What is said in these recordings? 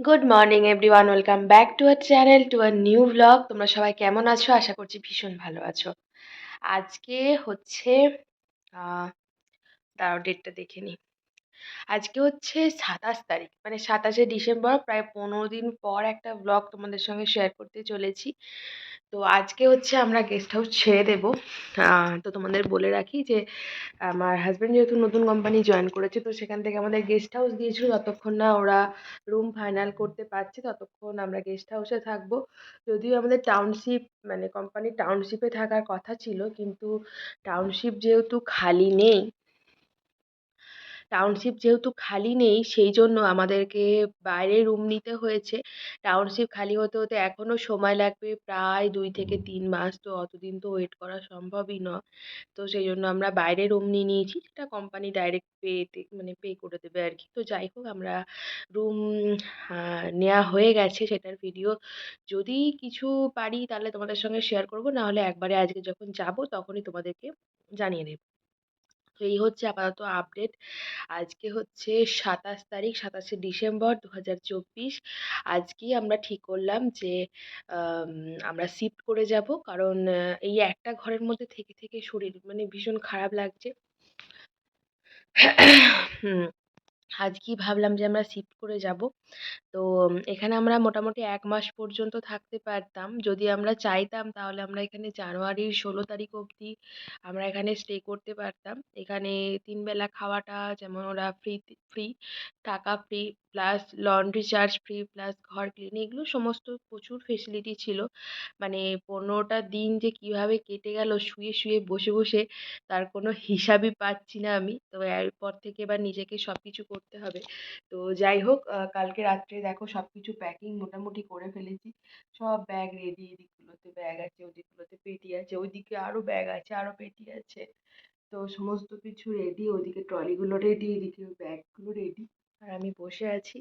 Good morning everyone welcome back to our channel to our new blog তোমরা সবাই কেমন আছো? আশা করছি ভীষণ ভালো আছো। আজকে হচ্ছে দাঁড়াও ডেটটা দেখে নিই। আজকে হচ্ছে সাতাশ তারিখ। মানে সাতাশে ডিসেম্বর প্রায় পনেরো দিন পর একটা ব্লগ তোমাদের সঙ্গে শেয়ার করতে চলেছি। তো আজকে হচ্ছে আমরা গেস্ট হাউস ছেড়ে দেবো। তো তোমাদের বলে রাখি যে, আমার হাজব্যান্ড যেহেতু নতুন কোম্পানি জয়েন করেছে, তো সেখান থেকে আমাদের গেস্ট হাউস দিয়েছিল। যতক্ষণ না ওরা রুম ফাইনাল করতে পারছে, ততক্ষণ আমরা গেস্ট হাউসে থাকব। যদিও আমাদের টাউনশিপ মানে কোম্পানির টাউনশিপে থাকার কথা ছিল, কিন্তু টাউনশিপ যেহেতু খালি নেই টাউনশিপ যেহেতু খালি নেই সেই জন্য আমাদেরকে বাইরে রুম নিতে হয়েছে। টাউনশিপ খালি হতে হতে এখনও সময় লাগবে প্রায় দুই থেকে তিন মাস। তো অতদিন তো ওয়েট করা সম্ভবই নয়। তো সেই জন্য আমরা বাইরে রুম নিয়ে নিয়েছি সেটা কোম্পানি ডাইরেক্ট পেতে মানে পে করে দেবে আর কি। তো যাই হোক, আমরা রুম নেওয়া হয়ে গেছে সেটার ভিডিও যদি কিছু পারি তাহলে তোমাদের সঙ্গে শেয়ার করব, নাহলে একবারে আজকে যখন যাব তখনই তোমাদেরকে জানিয়ে দেবো। তো এই হচ্ছে আপাতত আপডেট আজকে হচ্ছে সাতাশ তারিখ, সাতাশে ডিসেম্বর দু হাজার চব্বিশ। আজকেই আমরা ঠিক করলাম যে আমরা শিফট করে যাব। কারণ এই একটা ঘরের মধ্যে থেকে থেকে শরীর মানে ভীষণ খারাপ লাগছে। হুম। আজকেই ভাবলাম যে আমরা শিফট করে যাব। তো এখানে আমরা মোটামুটি এক মাস পর্যন্ত থাকতে পারতাম। যদি আমরা চাইতাম তাহলে আমরা এখানে জানুয়ারির ষোলো তারিখ অবধি আমরা এখানে স্টে করতে পারতাম। এখানে তিন বেলা খাওয়াটা, যেমন ওরা ফ্রি ফ্রি টাকা free plus laundry charge free plus ঘর ক্লিন এগুলো সমস্ত প্রচুর ফেসিলিটি ছিল। মানে পনেরোটা দিন যে কীভাবে কেটে গেল, শুয়ে শুয়ে, বসে বসে, তার কোনো হিসাবই পাচ্ছি না আমি। তো এরপর থেকে এবার নিজেকে সব কিছু করতে হবে। তো যাই হোক কালকে রাত্রে দেখো সব কিছু প্যাকিং মোটামুটি করে ফেলেছি। সব ব্যাগ রেডি এদিকগুলোতে ব্যাগ আছে, ওদিকগুলোতে পেটি আছে, ওইদিকে আরও ব্যাগ আছে আরও পেটি আছে। তো সমস্ত কিছু রেডি ওদিকে ট্রলিগুলো রেডি এদিকে ব্যাগগুলো রেডি আর আমি বসে আছি।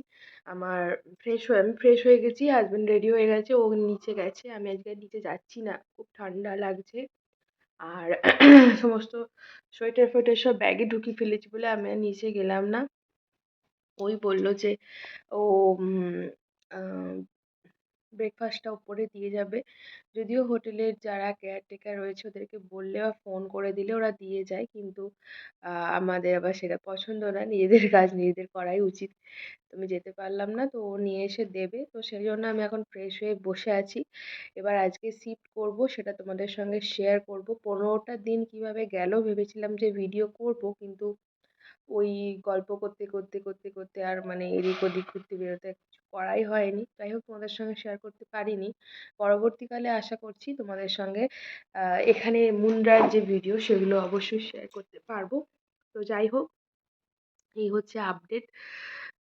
আমার ফ্রেশ হয়ে, আমি ফ্রেশ হয়ে গেছি হাজব্যান্ড রেডি হয়ে গেছে, ও নিচে গেছে। আমি আজকে নিচে যাচ্ছি না, খুব ঠান্ডা লাগছে। আর সমস্ত সোয়েটার ফোয়েটার সব ব্যাগে ঢুকিয়ে ফেলেছি বলে আমি আর নিচে গেলাম না। ওই বলল যে, ও ব্রেকফাস্টটা ওপরে দিয়ে যাবে। যদিও হোটেলের যারা কেয়ারটেকার রয়েছে, ওদেরকে বললে বা ফোন করে দিলে ওরা দিয়ে যায়। কিন্তু আমাদের আবার সেটা পছন্দ না। নিজেদের কাজ নিজেদের করাই উচিত। আমি যেতে পারলাম না, তো ও নিয়ে এসে দেবে। তো সেই জন্য আমি এখন ফ্রেশ হয়ে বসে আছি। এবার আজকে শিফট করব, সেটা তোমাদের সঙ্গে শেয়ার করব। পনেরোটা দিন কীভাবে গেল ভেবেছিলাম যে ভিডিও করব, কিন্তু ওই গল্প করতে করতে করতে করতে আর মানে এদিক ওদিক ঘুরতে বেরোতে কিছু করাই হয়নি। যাই হোক, তোমাদের সঙ্গে শেয়ার করতে পারিনি। পরবর্তীকালে আশা করছি তোমাদের সঙ্গে এখানে মুন্ড্রার যে ভিডিও সেগুলো অবশ্যই শেয়ার করতে পারব। তো যাই হোক, এই হচ্ছে আপডেট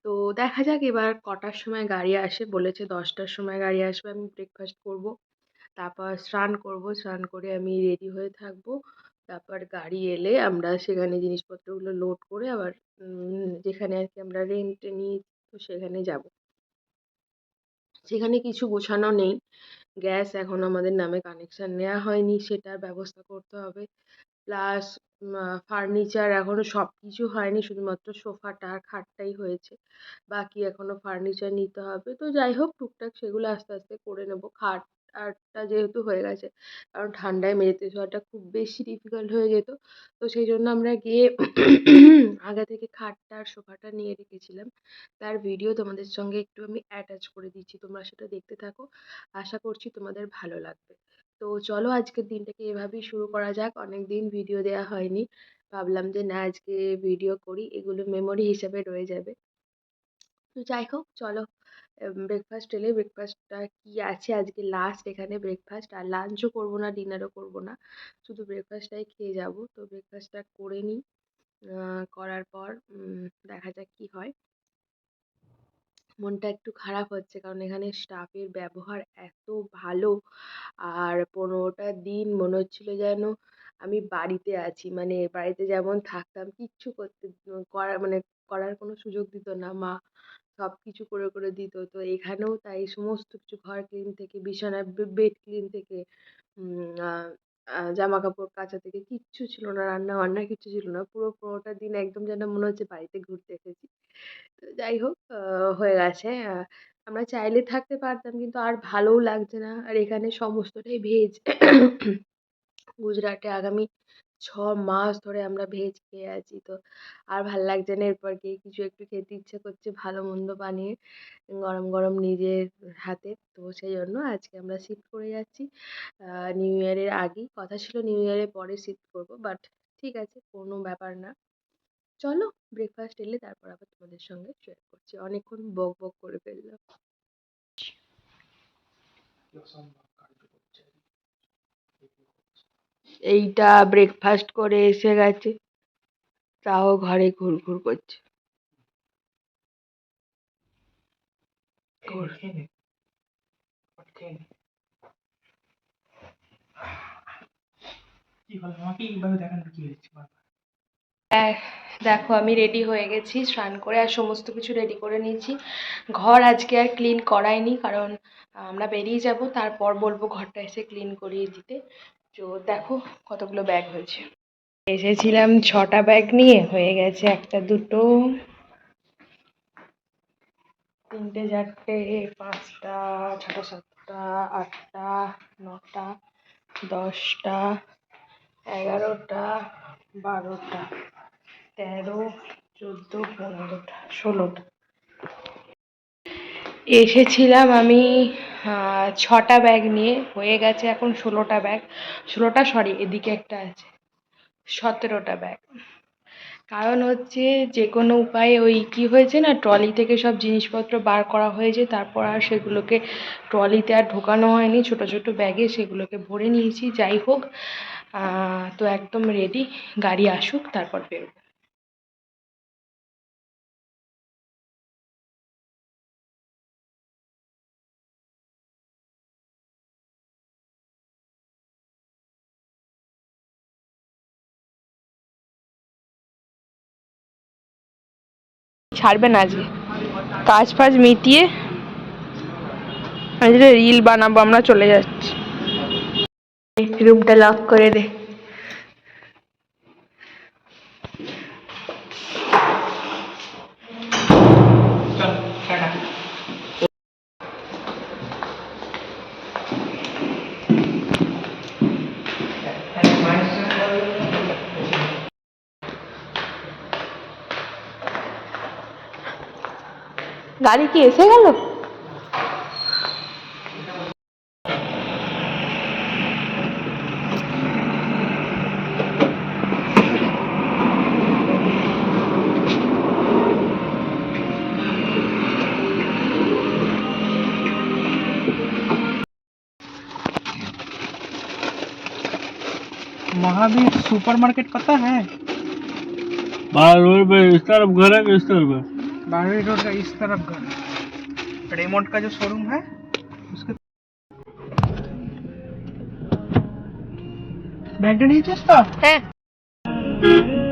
তো দেখা যাক এবার কটার সময় গাড়ি আসে। বলেছে দশটার সময় গাড়ি আসবে। আমি ব্রেকফাস্ট করব, তারপর স্নান করব। স্নান করে আমি রেডি হয়ে থাকব। তারপর গাড়ি এলে আমরা সেখানে জিনিসপত্রগুলো লোড করে আবার যেখানে আর কি আমরা রেন্টে নিই, তো সেখানে যাব। সেখানে কিছু গোছানো নেই। গ্যাস এখন আমাদের নামে কানেকশান নেওয়া হয়নি, সেটার ব্যবস্থা করতে হবে। প্লাস ফার্নিচার এখনও সব কিছু হয়নি, শুধুমাত্র সোফাটা আর খাটটাই হয়েছে। বাকি এখনও ফার্নিচার নিতে হবে। তো যাই হোক, টুকটাক সেগুলো আস্তে আস্তে করে নেব। খাট আরটা যেহেতু হয়ে গেছে, কারণ ঠান্ডায় মেঝেতে শোয়াটা খুব বেশি ডিফিকাল্ট হয়ে যেত। তো সেই জন্য আমরা গিয়ে আগে থেকে খাটটা আর সোফাটা নিয়ে রেখেছিলাম। তার ভিডিও তোমাদের সঙ্গে একটু আমি অ্যাটাচ করে দিচ্ছি, তোমরা সেটা দেখতে থাকো। আশা করছি তোমাদের ভালো লাগবে। তো চলো আজকের দিনটাকে এভাবেই শুরু করা যাক। অনেক দিন ভিডিও দেওয়া হয়নি। ভাবলাম যে না, আজকে ভিডিও করি, এগুলো মেমোরি হিসেবে রয়ে যাবে। তো যাই হোক, চলো ব্রেকফাস্ট এলে ব্রেকফাস্টটা কি আছে আজকে লাস্ট এখানে ব্রেকফাস্ট আর লাঞ্চও করব না ডিনারও করব না। শুধু ব্রেকফাস্টটাই খেয়ে যাব। তো ব্রেকফাস্টটা করে নিই। করার পর দেখা যাক কি হয়। মনটা একটু খারাপ হচ্ছে কারণ এখানে স্টাফের ব্যবহার এত ভালো। আর পনেরোটা দিন মনে হচ্ছিল যেন আমি বাড়িতে আছি। মানে বাড়িতে যেমন থাকতাম, কিচ্ছু করতে করার মানে করার কোনো সুযোগ দিত না। মা সব কিছু করে করে দিত। তো এখানেও তাই সমস্ত কিছু ঘর ক্লিন থেকে, বিছানা বেড ক্লিন থেকে জামা কাপড় কাচা থেকে কিচ্ছু ছিল না, রান্না বান্না কিচ্ছু ছিল না। পুরো পুরোটা দিন একদম যেন মনে হচ্ছে বাড়িতে ঘুরতে এসেছি। তো যাই হোক হয়ে গেছে। আমরা চাইলে থাকতে পারতাম কিন্তু আর ভালোও লাগছে না। আর এখানে সমস্তটাই ভেজ। গুজরাটে আগামী ছ মাস ধরে আমরা ভেজ খেয়ে আছি। তো আর ভালো লাগছে না এরপর গিয়ে। কিছু একটু খেতে ইচ্ছে করছে, ভালো মন্দ বানিয়ে গরম গরম নিজের হাতে। তো সেই জন্য আজকে আমরা শিফট করে যাচ্ছি। নিউ ইয়ারের আগেই। কথা ছিল নিউ ইয়ারের পরে শিফট করব বাট ঠিক আছে, কোনো ব্যাপার না। চলো ব্রেকফাস্ট এলে তারপর আবার তোমাদের সঙ্গে শেয়ার করছি। অনেকক্ষণ বক বক করে ফেললাম। এইটা ব্রেকফাস্ট করে এসে গেছে। তাও ঘরে ঘুরঘুর করছে। ঘুর। কি হলো আমাকে এইভাবে দেখানোর কি হয়েছে বারবার? আহ, দেখো আমি রেডি হয়ে গেছি স্নান করে আর সমস্ত কিছু রেডি করে নিয়েছি। ঘর আজকে আর ক্লিন করাইনি কারণ আমরা বেরিয়ে যাব তারপর বলব ঘরটা এসে ক্লিন করিয়ে দিতে। তো দেখো কতগুলো ব্যাগ হয়েছে। এসেছিলাম ছটা ব্যাগ নিয়ে, হয়ে গেছে একটা দুটো। তিনটে, চারটে, পাঁচটা, ছটা, সাতটা, আটটা, নটা, দশটা, এগারোটা, বারোটা, তেরো, চোদ্দ, পনেরোটা, ষোলোটা। এসেছিলাম আমি ছটা ব্যাগ নিয়ে হয়ে গেছে এখন ষোলোটা ব্যাগ ষোলোটা সরি এদিকে একটা আছে। সতেরোটা ব্যাগ কারণ হচ্ছে যে কোনো উপায়ে ওই কি হয়েছে না ট্রলি থেকে সব জিনিসপত্র বার করা হয়েছে, তারপর আর সেগুলোকে ট্রলিতে আর ঢোকানো হয়নি। ছোট ছোট ব্যাগে সেগুলোকে ভরে নিয়েছি। যাই হোক তো একদম রেডি গাড়ি আসুক, তারপর বেরোবো। ছাড়বে না আজকে। কাজ ফাজ মিটিয়ে আজকে রিল বানাবো, আমরা চলে যাচ্ছি। রুমটা লক করে দে। গাড়ি কি এসে গেল महावीर सुपरमार्केट पता है बाहर रोड पे इस तरफ घर है कि इस तरफ है बाहरी रोड का इस तरफ़ घर। रेमोट का जो शोरूम है, उसके बैग नहीं चीज़ है।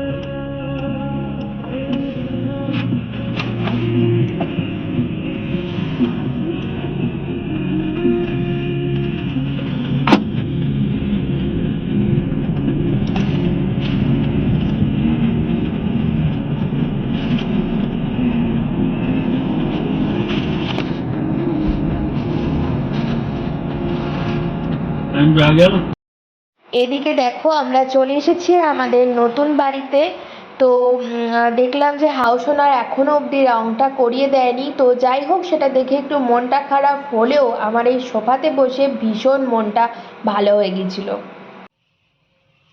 এদিকে দেখো আমরা চলে এসেছি আমাদের নতুন বাড়িতে তো উম, আহ, দেখলাম যে হাউস ওনার এখনো অবধি রংটা করিয়ে দেয়নি তো যাই হোক সেটা দেখে একটু মনটা খারাপ হলেও আমার এই সোফাতে বসে ভীষণ মনটা ভালো হয়ে গেছিল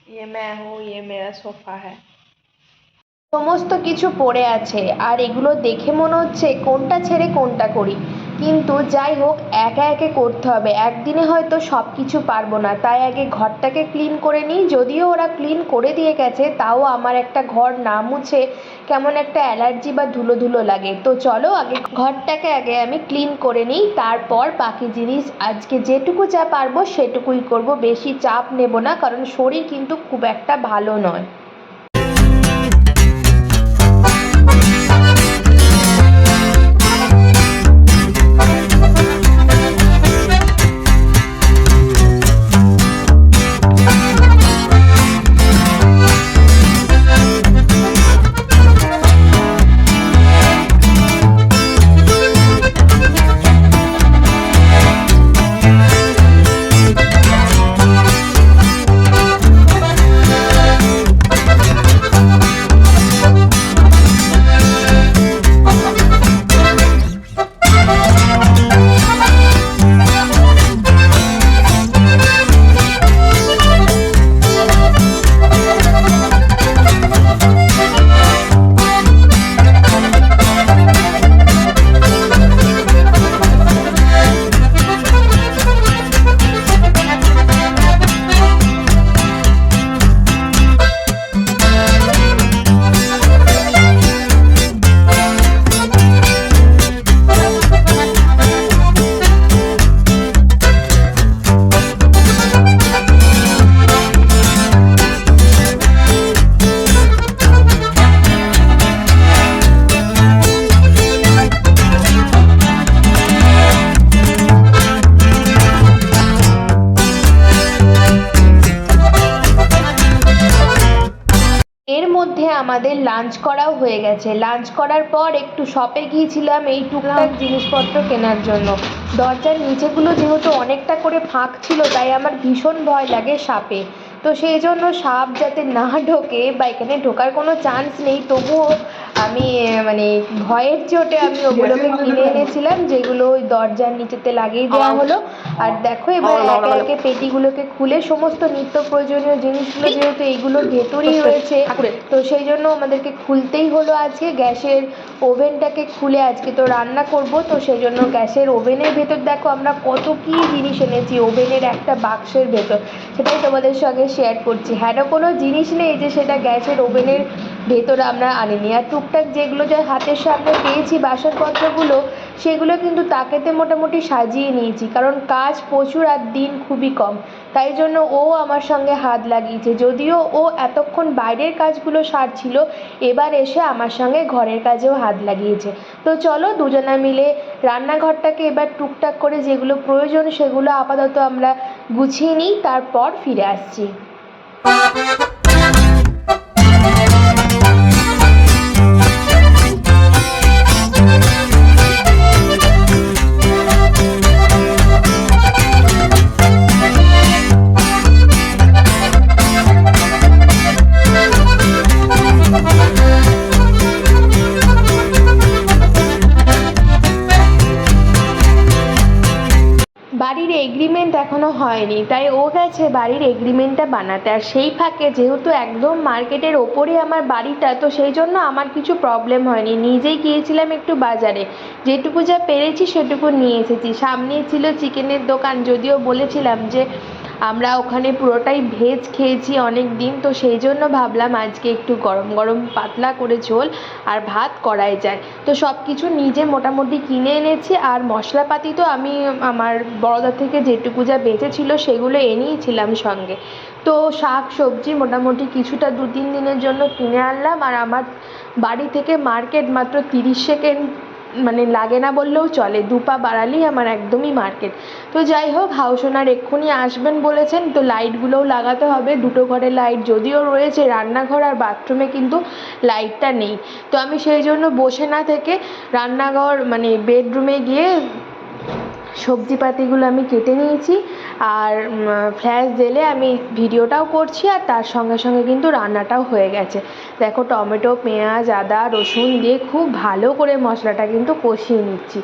ये मैं हूँ ये मेरा सोफा है সমস্ত কিছু পড়ে আছে আর এগুলো দেখে মনে হচ্ছে কোনটা ছেড়ে কোনটা করি কিন্তু যাই হোক, একা একে করতে হবে। একদিনে হয়তো সব কিছু পারব না। তাই আগে ঘরটাকে ক্লিন করে নিই। যদিও ওরা ক্লিন করে দিয়ে গেছে, তাও আমার একটা ঘর না মুছে কেমন একটা অ্যালার্জি বা ধুলো ধুলো লাগে। তো চলো, আগে ঘরটাকে আগে আমি ক্লিন করে নিই। তারপর বাকি জিনিস, আজকে যেটুকু যা পারব সেটুকুই করব। বেশি চাপ নেব না, কারণ শরীর কিন্তু খুব একটা ভালো নয়। আমাদের লাঞ্চ করাও হয়ে গেছে। লাঞ্চ করার পর একটু শপে গিয়েছিলাম এই টুকটাক জিনিসপত্র কেনার জন্য। দরজার নিচেগুলো যেহেতু অনেকটা করে ফাঁক ছিল, তাই আমার ভীষণ ভয় লাগে সাপে তো সেই জন্য সাপ যাতে না ঢোকে বা এখানে ঢোকার কোনো চান্স নেই, তবুও আমি মানে ভয়ের চোটে আমি ওগুলোকে কিনে এনেছিলাম যেগুলো ওই দরজার নিচেতে লাগিয়ে দেওয়া হলো। আর দেখো এবার একে একে পেটিগুলোকে খুলে সমস্ত নিত্য প্রয়োজনীয় জিনিসগুলো যেহেতু এইগুলোর ভেতরেই রয়েছে তো সেই জন্য আমাদেরকে খুলতেই হলো আজকে। গ্যাসের ওভেনটাকে খুলে আজকে তো রান্না করব তো সেই জন্য গ্যাসের ওভেনের ভেতর দেখো আমরা কত কী জিনিস এনেছি ওভেনের একটা বাক্সের ভেতর। সেটাই তোমাদের সঙ্গে শেয়ার করছি। হ্যাঁ কোনো জিনিস নেই যে সেটা গ্যাসের ওভেনের ভেতরে আমরা আনিনি। আর টুকটাক যেগুলো যা হাতের সামনে পেয়েছি বাসনপত্রগুলো, সেগুলো কিন্তু তাকেতে মোটামুটি সাজিয়ে নিয়েছি, কারণ কাজ প্রচুর আর দিন খুবই কম। তাই জন্য ও আমার সঙ্গে হাত লাগিয়েছে। যদিও ও এতক্ষণ বাইরের কাজগুলো সারছিল, এবার এসে আমার সঙ্গে ঘরের কাজেও হাত লাগিয়েছে। তো চলো দুজনা মিলে রান্নাঘরটাকে এবার টুকটাক করে যেগুলো প্রয়োজন সেগুলো আপাতত আমরা গুছিয়ে নিই, তারপর ফিরে আসছি। হয়নি। তাই ও গেছে বাড়ির এগ্রিমেন্টটা বানাতে। আর সেই ফাঁকে যেহেতু একদম মার্কেটের ওপরে আমার বাড়িটা, তো সেই জন্য আমার কিছু প্রবলেম হয়নি। নিজেই গিয়েছিলাম একটু বাজারে। যেটুকু যা পেরেছি সেটুকু নিয়ে এসেছি। সামনেই ছিল চিকেনের দোকান, যদিও বলেছিলাম যে আমরা ওখানে পুরোটাই ভেজ খেয়েছি অনেক দিন, তো সেই জন্য ভাবলাম আজকে একটু গরম গরম পাতলা করে ঝোল আর ভাত করাই যায়। তো সব কিছু নিজে মোটামুটি কিনে এনেছি আর মশলাপাতি তো আমি আমার বড়দা থেকে যেটুকু যা বেঁচেছিল সেগুলো এনেইছিলাম সঙ্গে। তো শাক সবজি মোটামুটি কিছুটা দু তিন দিনের জন্য কিনে আনলাম আর আমার বাড়ি থেকে মার্কেট মাত্র তিরিশ সেকেন্ড মানে লাগে না বললেও চলে। দু পা বাড়ালেই আমার একদমই মার্কেট। তো যাই হোক হাউস ওনার এক্ষুনি আসবেন বলেছেন, তো লাইটগুলোও লাগাতে হবে। দুটো ঘরে লাইট যদিও রয়েছে, রান্নাঘর আর বাথরুমে কিন্তু লাইটটা নেই। তো আমি সেই জন্য বসে না থেকে রান্নাঘর মানে বেডরুমে গিয়ে সবজিপাতিগুলো আমি কেটে নিয়েছি। আর ফ্ল্যাশ জেলে আমি ভিডিওটাও করছি আর তার সঙ্গে সঙ্গে কিন্তু রান্নাটাও হয়ে গেছে। দেখো টমেটো, পেঁয়াজ, আদা, রসুন দিয়ে খুব ভালো করে মশলাটা কিন্তু কষিয়ে নিচ্ছি।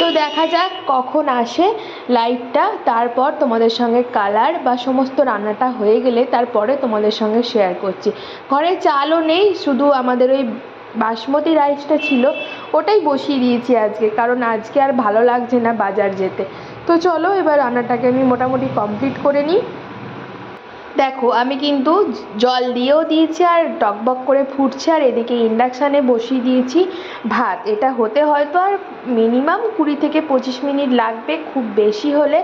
তো দেখা যাক কখন আসে লাইটটা, তারপর তোমাদের সঙ্গে কালার বা সমস্ত রান্নাটা হয়ে গেলে তারপরে তোমাদের সঙ্গে শেয়ার করছি। ঘরে চালও নেই, শুধু আমাদের ওই বাসমতি রাইসটা ছিল, ওটাই বসিয়ে দিয়েছি আজকে, কারণ আজকে আর ভালো লাগছে না বাজার যেতে। তো চলো এবার রান্নাটাকে আমি মোটামুটি কমপ্লিট করে নিই। দেখো, আমি কিন্তু জল দিয়েও দিয়েছি আর টকবক করে ফুটছে আর এদিকে ইন্ডাকশানে বসিয়ে দিয়েছি ভাত। এটা হতে হয়তো আর মিনিমাম কুড়ি থেকে পঁচিশ মিনিট লাগবে, খুব বেশি হলে।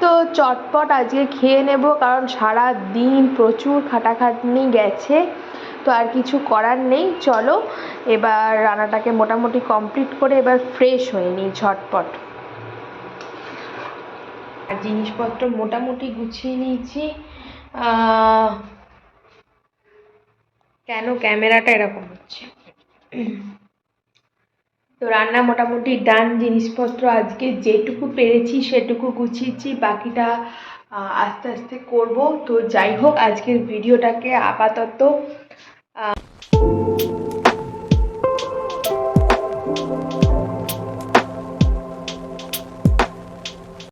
তো চটপট আজকে খেয়ে নেব কারণ সারা দিন প্রচুর খাটাখাটনি গেছে, তো আর কিছু করার নেই। চলো, এবার রান্নাটাকে মোটামুটি কমপ্লিট করে এবার ফ্রেশ হয়ে নিই ঝটপট। জিনিসপত্র মোটামুটি গুছিয়ে নিয়েছি। কেন ক্যামেরাটা এরকম হচ্ছে? তো রান্না মোটামুটি ডান জিনিসপত্র আজকে যেটুকু পেরেছি সেটুকু গুছিয়েছি, বাকিটা আস্তে আস্তে করব। তো যাই হোক, আজকের ভিডিওটাকে আপাতত